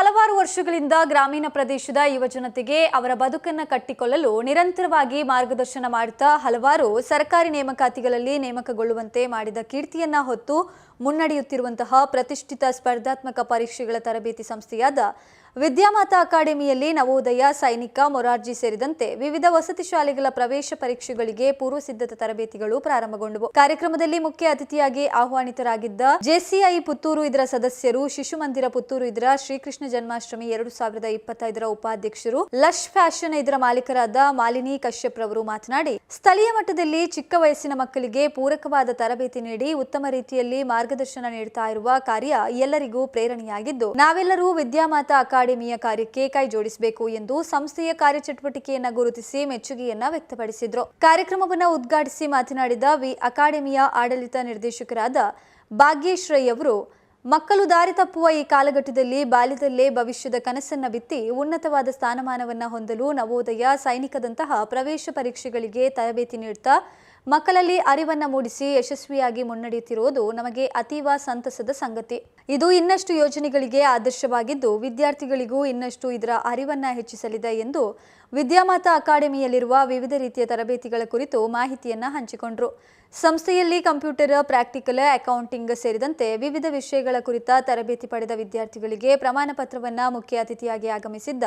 ojalá ಹಲವಾರು ವರ್ಷಗಳಿಂದ ಗ್ರಾಮೀಣ ಪ್ರದೇಶದ ಯುವಜನತೆಗೆ ಅವರ ಬದುಕನ್ನು ಕಟ್ಟಿಕೊಳ್ಳಲು ನಿರಂತರವಾಗಿ ಮಾರ್ಗದರ್ಶನ ಮಾಡುತ್ತಾ ಹಲವಾರು ಸರ್ಕಾರಿ ನೇಮಕಾತಿಗಳಲ್ಲಿ ನೇಮಕಗೊಳ್ಳುವಂತೆ ಮಾಡಿದ ಕೀರ್ತಿಯನ್ನ ಹೊತ್ತು ಮುನ್ನಡೆಯುತ್ತಿರುವಂತಹ ಪ್ರತಿಷ್ಠಿತ ಸ್ಪರ್ಧಾತ್ಮಕ ಪರೀಕ್ಷೆಗಳ ತರಬೇತಿ ಸಂಸ್ಥೆಯಾದ ವಿದ್ಯಾಮಾತಾ ಅಕಾಡೆಮಿಯಲ್ಲಿ ನವೋದಯ, ಸೈನಿಕ, ಮೊರಾರ್ಜಿ ಸೇರಿದಂತೆ ವಿವಿಧ ವಸತಿ ಶಾಲೆಗಳ ಪ್ರವೇಶ ಪರೀಕ್ಷೆಗಳಿಗೆ ಪೂರ್ವ ಸಿದ್ಧತಾ ತರಬೇತಿಗಳು ಪ್ರಾರಂಭಗೊಂಡವು. ಕಾರ್ಯಕ್ರಮದಲ್ಲಿ ಮುಖ್ಯ ಅತಿಥಿಯಾಗಿ ಆಹ್ವಾನಿತರಾಗಿದ್ದ ಜೆಸಿಐ ಪುತ್ತೂರು ಇದರ ಸದಸ್ಯರು ಶಿಶು ಮಂದಿರ ಪುತ್ತೂರು ಇದರ ಶ್ರೀಕೃಷ್ಣ ಜನ್ಮಾಷ್ಟಮಿ ಎರಡು ಸಾವಿರದ ಇಪ್ಪತ್ತೈದರ ಉಪಾಧ್ಯಕ್ಷರು ಲಶ್ ಫ್ಯಾಷನ್ ಇದರ ಮಾಲೀಕರಾದ ಮಾಲಿನಿ ಕಶ್ಯಪ್ ರವರು ಮಾತನಾಡಿ, ಸ್ಥಳೀಯ ಮಟ್ಟದಲ್ಲಿ ಚಿಕ್ಕ ವಯಸ್ಸಿನ ಮಕ್ಕಳಿಗೆ ಪೂರಕವಾದ ತರಬೇತಿ ನೀಡಿ ಉತ್ತಮ ರೀತಿಯಲ್ಲಿ ಮಾರ್ಗದರ್ಶನ ನೀಡುತ್ತಾ ಇರುವ ಕಾರ್ಯ ಎಲ್ಲರಿಗೂ ಪ್ರೇರಣೆಯಾಗಿದ್ದು, ನಾವೆಲ್ಲರೂ ವಿದ್ಯಾಮಾತಾ ಅಕಾಡೆಮಿಯ ಕಾರ್ಯಕ್ಕೆ ಕೈ ಜೋಡಿಸಬೇಕು ಎಂದು ಸಂಸ್ಥೆಯ ಕಾರ್ಯಚಟುವಟಿಕೆಯನ್ನ ಗುರುತಿಸಿ ಮೆಚ್ಚುಗೆಯನ್ನ ವ್ಯಕ್ತಪಡಿಸಿದ್ರು. ಕಾರ್ಯಕ್ರಮವನ್ನು ಉದ್ಘಾಟಿಸಿ ಮಾತನಾಡಿದ ವಿ ಅಕಾಡೆಮಿಯ ಆಡಳಿತ ನಿರ್ದೇಶಕರಾದ ಭಾಗ್ಯೇಶ್ ರೈ ಅವರು ಮಕ್ಕಳು ದಾರಿ ತಪ್ಪುವ ಈ ಕಾಲಘಟ್ಟದಲ್ಲಿ ಬಾಲ್ಯದಲ್ಲೇ ಭವಿಷ್ಯದ ಕನಸನ್ನ ಬಿತ್ತಿ ಉನ್ನತವಾದ ಸ್ಥಾನಮಾನವನ್ನ ಹೊಂದಲು ನವೋದಯ ಸೈನಿಕದಂತಹ ಪ್ರವೇಶ ಪರೀಕ್ಷೆಗಳಿಗೆ ತರಬೇತಿ ನೀಡುತ್ತಾ ಮಕ್ಕಳಲ್ಲಿ ಅರಿವನ್ನ ಮೂಡಿಸಿ ಯಶಸ್ವಿಯಾಗಿ ಮುನ್ನಡೆಯುತ್ತಿರುವುದು ನಮಗೆ ಅತೀವ ಸಂತಸದ ಸಂಗತಿ. ಇದು ಇನ್ನಷ್ಟು ಯೋಜನೆಗಳಿಗೆ ಆದರ್ಶವಾಗಿದ್ದು, ವಿದ್ಯಾರ್ಥಿಗಳಿಗೂ ಇನ್ನಷ್ಟು ಇದರ ಅರಿವನ್ನ ಹೆಚ್ಚಿಸಲಿದೆ ಎಂದು ವಿದ್ಯಾಮಾತ ಅಕಾಡೆಮಿಯಲ್ಲಿರುವ ವಿವಿಧ ರೀತಿಯ ತರಬೇತಿಗಳ ಕುರಿತು ಮಾಹಿತಿಯನ್ನು ಹಂಚಿಕೊಂಡರು. ಸಂಸ್ಥೆಯಲ್ಲಿ ಕಂಪ್ಯೂಟರ್, ಪ್ರಾಕ್ಟಿಕಲ್, ಅಕೌಂಟಿಂಗ್ ಸೇರಿದಂತೆ ವಿವಿಧ ವಿಷಯಗಳ ಕುರಿತ ತರಬೇತಿ ಪಡೆದ ವಿದ್ಯಾರ್ಥಿಗಳಿಗೆ ಪ್ರಮಾಣ ಪತ್ರವನ್ನು ಮುಖ್ಯ ಅತಿಥಿಯಾಗಿ ಆಗಮಿಸಿದ್ದ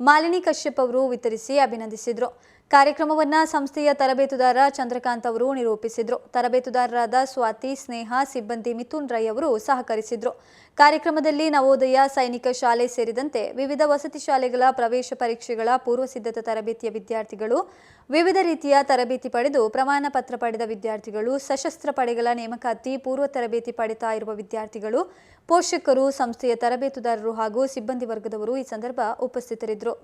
ಮಾಲಿನಿ ಕಶ್ಯಪ್ ಅವರು ವಿತರಿಸಿ ಅಭಿನಂದಿಸಿದರು. ಕಾರ್ಯಕ್ರಮವನ್ನ ಸಂಸ್ಥೆಯ ತರಬೇತುದಾರ ಚಂದ್ರಕಾಂತ್ ಅವರು ನಿರೂಪಿಸಿದರು. ತರಬೇತುದಾರರಾದ ಸ್ವಾತಿ, ಸ್ನೇಹ, ಸಿಬ್ಬಂದಿ ಮಿಥುನ್ ರೈ ಅವರು ಸಹಕರಿಸಿದರು. ಕಾರ್ಯಕ್ರಮದಲ್ಲಿ ನವೋದಯ ಸೈನಿಕ ಶಾಲೆ ಸೇರಿದಂತೆ ವಿವಿಧ ವಸತಿ ಶಾಲೆಗಳ ಪ್ರವೇಶ ಪರೀಕ್ಷೆಗಳ ಪೂರ್ವ ಸಿದ್ಧತಾ ತರಬೇತಿಯ ವಿದ್ಯಾರ್ಥಿಗಳು, ವಿವಿಧ ರೀತಿಯ ತರಬೇತಿ ಪಡೆದು ಪ್ರಮಾಣ ಪತ್ರ ಪಡೆದ ವಿದ್ಯಾರ್ಥಿಗಳು, ಸಶಸ್ತ್ರ ಪಡೆಗಳ ನೇಮಕಾತಿ, ಪೂರ್ವ ತರಬೇತಿ ಪಡೆತಾ ಇರುವ ವಿದ್ಯಾರ್ಥಿಗಳು, ಪೋಷಕರು, ಸಂಸ್ಥೆಯ ತರಬೇತುದಾರರು ಹಾಗೂ ಸಿಬ್ಬಂದಿ ವರ್ಗದವರು ಈ ಸಂದರ್ಭ ಉಪಸ್ಥಿತರಿದ್ದರು.